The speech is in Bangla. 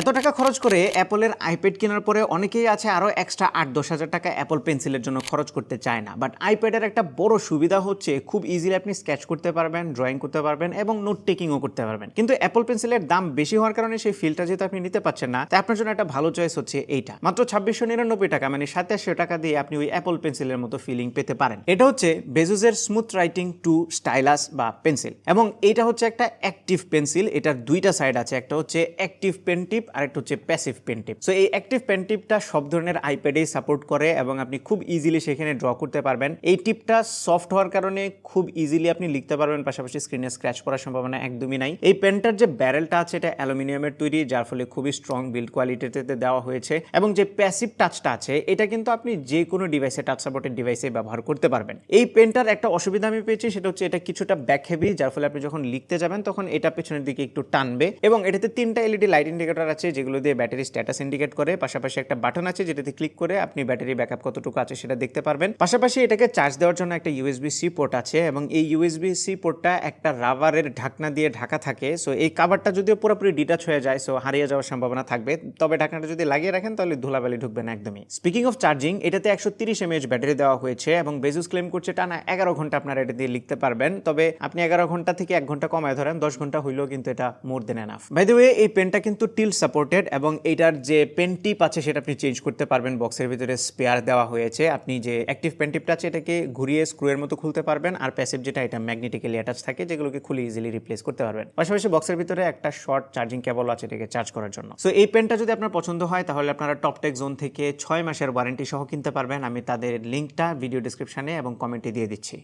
এত টাকা খরচ করে অ্যাপলের আইপ্যাড কেনার পরে অনেকেই আছে আরও এক্সট্রা আট দশ হাজার টাকা অ্যাপল পেন্সিলের জন্য খরচ করতে চায় না। বাট আইপ্যাডের একটা বড় সুবিধা হচ্ছে খুব ইজিলি আপনি স্কেচ করতে পারবেন ড্রয়িং করতে পারবেন এবং নোট টেকিংও করতে পারবেন। কিন্তু অ্যাপল পেন্সিলের দাম বেশি হওয়ার কারণে সেই ফিলটা যেহেতু আপনি নিতে পারছেন না, তাই আপনার জন্য একটা ভালো চয়েস হচ্ছে এইটা। মাত্র ছাব্বিশশো নিরানব্বই টাকা মানে সাতাশশো টাকা দিয়ে আপনি ওই অ্যাপল পেন্সিলের মতো ফিলিং পেতে পারেন। এটা হচ্ছে বেজুজের স্মুথ রাইটিং টু স্টাইলাস বা পেন্সিল এবং এইটা হচ্ছে একটা অ্যাক্টিভ পেন্সিল এটার দুইটা সাইড আছে, একটা হচ্ছে অ্যাক্টিভ পেন টিপ আর একটা হচ্ছে প্যাসিভ পেন টিপ সো এই অ্যাক্টিভ পেন টিপটা সব ধরনের আইপ্যাডেই সাপোর্ট করে এবং আপনি খুব ইজিলি সেখানে ড্র করতে পারবেন। এই টিপটা সফট হওয়ার কারণে খুব ইজিলি আপনি লিখতে পারবেন, পাশাপাশি স্ক্রিনে স্ক্র্যাচ করার সম্ভাবনা একদমই নাই। এই পেনটার যে ব্যারেলটা আছে, এটা অ্যালুমিনিয়ামের তৈরি, যার ফলে খুবই স্ট্রং বিল্ড কোয়ালিটিতে দেওয়া হয়েছে এবং যে প্যাসিভ টাচটা আছে, এটা কিন্তু আপনি যে কোনো ডিভাইসে টাচ সাপোর্টেড ডিভাইসে ব্যবহার করতে পারবেন। এই পেনটার একটা অসুবিধা আমি পেয়েছি, সেটা হচ্ছে এটা কিছুটা ব্যাক হেভি যার ফলে আপনি যখন লিখতে যাবেন, তখন এটা পেছনের দিকে একটু টানবে এবং এটাতে তিনটা এলইডি লাইট ইন্ডিকেটর আছে যেগুলো দিয়ে ব্যাটারি স্ট্যাটাস ইন্ডিকেট করে, পাশাপাশি একটা বাটন আছে যেটাতে ক্লিক করে আপনি ব্যাটারি ব্যাকআপ কতটুকু আছে সেটা দেখতে পারবেন। পাশাপাশি এটাকে চার্জ দেওয়ার জন্য একটা ইউএসবি সি পোর্ট আছে এবং এই ইউএসবি সি পোর্টটা একটা রাবারের ঢাকনা দিয়ে ঢাকা থাকে। সো এই কাভারটা যদিও পুরোপুরি ডিটাচ হয়ে যায় সো হারিয়ে যাওয়ার সম্ভাবনা থাকবে। তবে ঢাকনাটা যদি লাগিয়ে রাখেন, তাহলে ধুলাবালি ঢুকবে না একদমই। স্পিকিং অফ চার্জিং এটাতে একশো তিরিশ এমএএচ ব্যাটারি দেওয়া হয়েছে এবং বেজুস ক্লেম করছে টানা এগারো ঘণ্টা আপনারা এটা দিয়ে লিখতে পারবেন। তবে আপনি এগারো ঘণ্টা থেকে এক ঘণ্টা কমায় ধরেন, দশ ঘণ্টা হইলেও কিন্তু এটা more than enough by the way এই পেনটা কিন্তু টিল সাপোর্টেড এবং এইটার যে পেন টিপ আছে সেটা আপনি চেঞ্জ করতে পারবেন বক্সের ভিতরে স্পেয়ার দেওয়া হয়েছে। আপনি যে অ্যাক্টিভ পেন টিপটা আছে এটাকে ঘুরিয়ে স্ক্রুয়ের মতো খুলতে পারবেন আর প্যাসিভ যেটা, এটা ম্যাগনেটিক্যালি অ্যাটাচ থাকে, যেগুলোকে খুলে ইজিলি রিপ্লেস করতে পারবেন। পাশাপাশি বক্সের ভিতরে একটা শর্ট চার্জিং কেবল আছে এটাকে চার্জ করার জন্য। সো এই পেনটা যদি আপনার পছন্দ হয়, তাহলে আপনারা টপটেক জোন থেকে ছয় মাসের ওয়ারেন্টি সহ কিনতে পারবেন। আমি তাদের লিঙ্কটা ভিডিও ডিসক্রিপশনে এবং কমেন্টে দিয়ে দিচ্ছি।